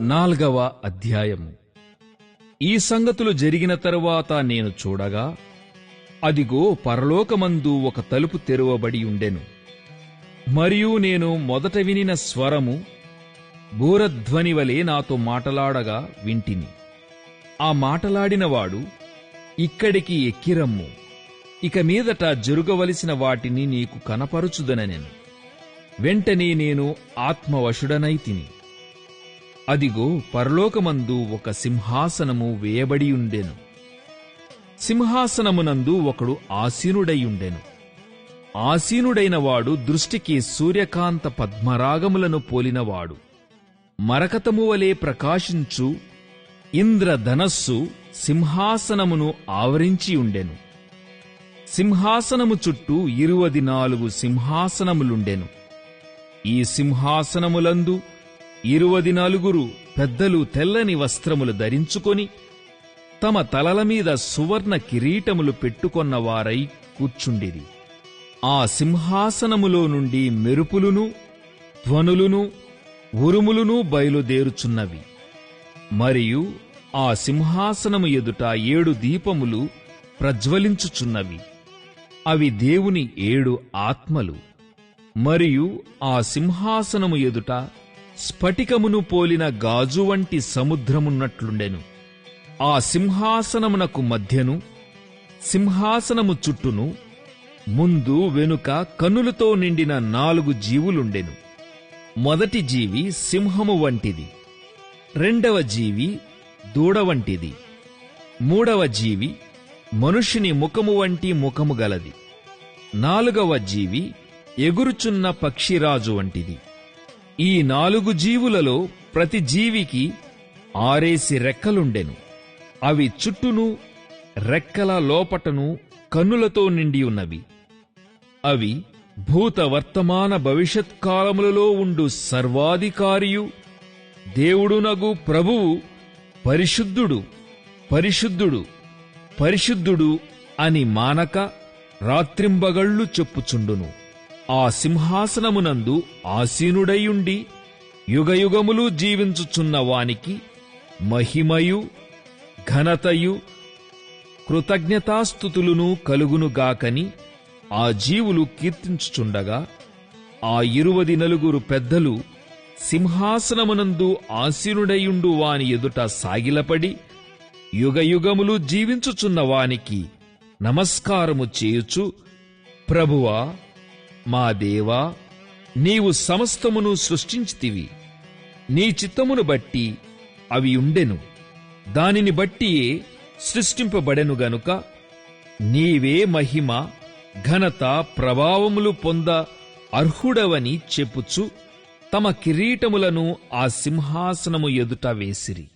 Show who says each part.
Speaker 1: నాల్గవ అధ్యాయము ఈ సంగతులు జరిగిన తరువాత నేను చూడగా అదిగో పరలోకమందు ఒక తలుపు తెరువబడి ఉండెను. మరియు నేను మొదట వినిన స్వరము బూరధ్వని వలె నాతో మాటలాడగా వింటిని. ఆ మాటలాడినవాడు ఇక్కడికి ఎక్కిరమ్ము. ఇక మీదట జరుగవలసిన వాటిని నీకు కనపరుచుదనెను. వెంటనే నేను ఆత్మవశుడనైతిని. అదిగో పరలోకమందు ఒక సింహాసనము వేయబడియుండెను. సింహాసనమునందు ఒకడు ఆసీనుడైయుండెను. ఆసీనుడైన వాడు దృష్టికి సూర్యకాంత పద్మరాగములను పోలినవాడు. మరకతము వలె ప్రకాశించు ఇంద్రధనస్సు సింహాసనమును ఆవరించి ఉండెను సింహాసనము చుట్టూ ఇరువది నాలుగు సింహాసనములుండెను. ఈ సింహాసనములందు ఇరువది నాలుగురు పెద్దలు తెల్లని వస్త్రములు ధరించుకొని తమ తలల మీద సువర్ణ కిరీటములు పెట్టుకొన్న వారై కూర్చుండిరి. ఆ సింహాసనములో నుండి మెరుపులును ధ్వనులును ఉరుములును బయలుదేరుచున్నవి. మరియు ఆ సింహాసనము ఎదుట ఏడు దీపములు ప్రజ్వలించుచున్నవి. అవి దేవుని ఏడు ఆత్మలు. మరియు ఆ సింహాసనము ఎదుట స్ఫటికమును పోలిన గాజు వంటి సముద్రమున్నట్లుండెను. ఆ సింహాసనమునకు మధ్యను సింహాసనము చుట్టూను ముందు వెనుక కన్నులతో నిండిన నాలుగు జీవులుండెను. మొదటి జీవి సింహము వంటిది. రెండవ జీవి దూడ వంటిది. మూడవ జీవి మనుషుని ముఖము వంటి ముఖము గలది. నాలుగవ జీవి ఎగురుచున్న పక్షిరాజు వంటిది. ఈ నాలుగు జీవులలో ప్రతి జీవికి ఆరేసి రెక్కలుండెను. అవి చుట్టూను రెక్కల లోపటను కన్నులతో నిండి ఉన్నవి. అవి భూత వర్తమాన భవిష్యత్ కాలములలో ఉండు సర్వాధికారియు దేవుడునగు ప్రభువు పరిశుద్ధుడు పరిశుద్ధుడు పరిశుద్ధుడు అని మానక రాత్రింబగళ్ళు చెప్పుచుండును. ఆ సింహాసనమునందు ఆసీనుడైయుండి యుగయుగములు జీవించుచున్న వానికి మహిమయు ఘనతయు కృతజ్ఞతాస్థుతులను కలుగునుగాకని ఆ జీవులు కీర్తించుచుండగా ఆ ఇరువది నలుగురు పెద్దలు సింహాసనమునందు ఆసీనుడయుండు వాని ఎదుట సాగిలపడి యుగయుగములు జీవించుచున్న వానికి నమస్కారము చేయుచు ప్రభువా మా దేవా నీవు సమస్తమును సృష్టించితివి. నీ చిత్తమును బట్టి అవి ఉండెను. దానిని బట్టియే సృష్టింపబడెను గనుక నీవే మహిమ ఘనత ప్రభావములు పొంద అర్హుడవని చెప్పుచు తమ కిరీటములను ఆ సింహాసనము ఎదుట వేసిరి.